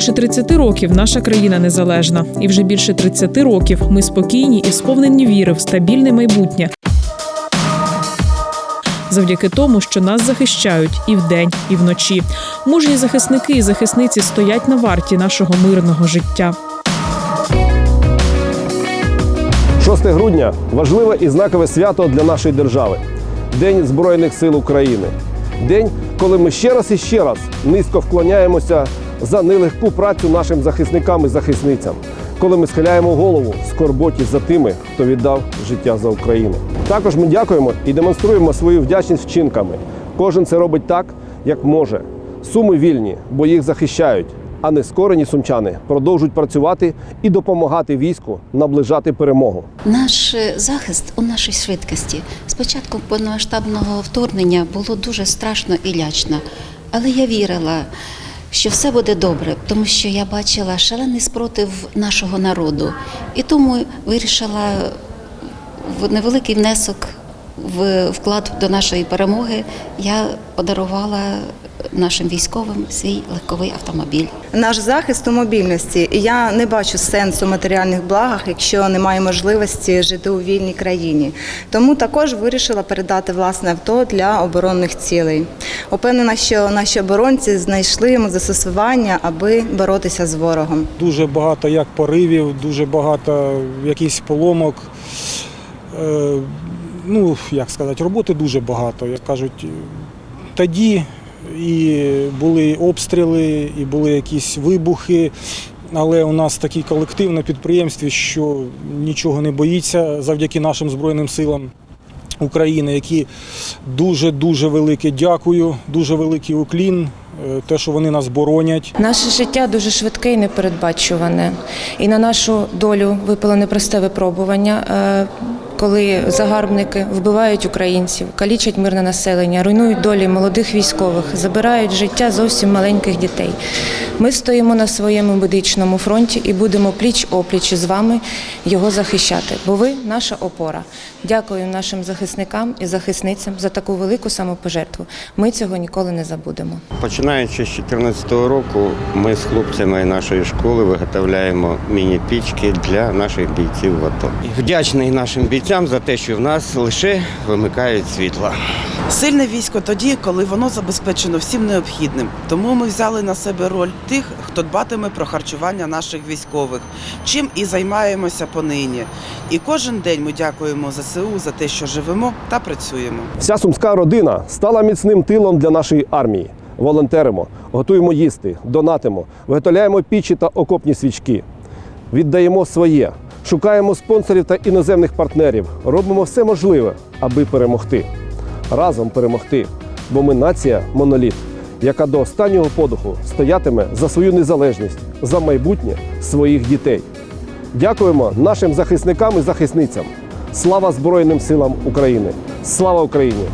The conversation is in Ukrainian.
більше 30 років наша країна незалежна, і вже більше 30 років ми спокійні і сповнені віри в стабільне майбутнє. Завдяки тому, що нас захищають і вдень, і вночі. Мужні захисники і захисниці стоять на варті нашого мирного життя. 6 грудня важливе і знакове свято для нашої держави День Збройних сил України. День, коли ми ще раз і ще раз низько вклоняємося за нелегку працю нашим захисникам і захисницям, коли ми схиляємо голову скорботі за тими, хто віддав життя за Україну. Також ми дякуємо і демонструємо свою вдячність вчинками. Кожен це робить так, як може. Суми вільні, бо їх захищають. А нескорені сумчани продовжують працювати і допомагати війську наближати перемогу. Наш е, захист у нашій швидкості. Спочатку повномасштабного вторгнення було дуже страшно і лячно, але я вірила, що все буде добре, тому що я бачила шалений спротив нашого народу, і тому вирішила невеликий внесок в вклад до нашої перемоги. Я подарувала нашим військовим свій легковий автомобіль. Наш захист у мобільності. Я не бачу сенсу в матеріальних благах, якщо немає можливості жити у вільній країні. Тому також вирішила передати власне авто для оборонних цілей. Упевнена, що наші оборонці знайшли йому застосування, аби боротися з ворогом. Дуже багато як поривів, дуже багато якихось поломок. Е, ну, як сказати, роботи дуже багато. Як кажуть, тоді і були обстріли, і були якісь вибухи. Але у нас такий колектив на підприємстві, що нічого не боїться завдяки нашим Збройним силам України, які дуже-дуже велике дякую, дуже великий уклін, е, те, що вони нас боронять. Наше життя дуже швидке і непередбачуване. І на нашу долю випало непросте випробування, е, коли загарбники вбивають українців, калічать мирне населення, руйнують долі молодих військових, забирають життя зовсім маленьких дітей. Ми стоїмо на своєму медичному фронті і будемо пліч опліч з вами його захищати, бо ви наша опора. Дякую нашим захисникам і захисницям за таку велику самопожертву. Ми цього ніколи не забудемо. Починаючи з 2014 року, ми з хлопцями нашої школи виготовляємо міні-пічки для наших бійців в АТО. Вдячний нашим бійцям за те, що в нас лише вимикають світло. Сильне військо тоді, коли воно забезпечено всім необхідним. Тому ми взяли на себе роль тих, хто дбатиме про харчування наших військових, чим і займаємося понині. І кожен день ми дякуємо ЗСУ за те, що живемо та працюємо. Вся сумська родина стала міцним тилом для нашої армії. Волонтеримо, готуємо їсти, донатимо, виготовляємо пічі та окопні свічки. Віддаємо своє, шукаємо спонсорів та іноземних партнерів, робимо все можливе, аби перемогти. Разом перемогти, бо ми нація моноліт, яка до останнього подуху стоятиме за свою незалежність, за майбутнє своїх дітей. Дякуємо нашим захисникам і захисницям. Слава Збройним силам України! Слава Україні!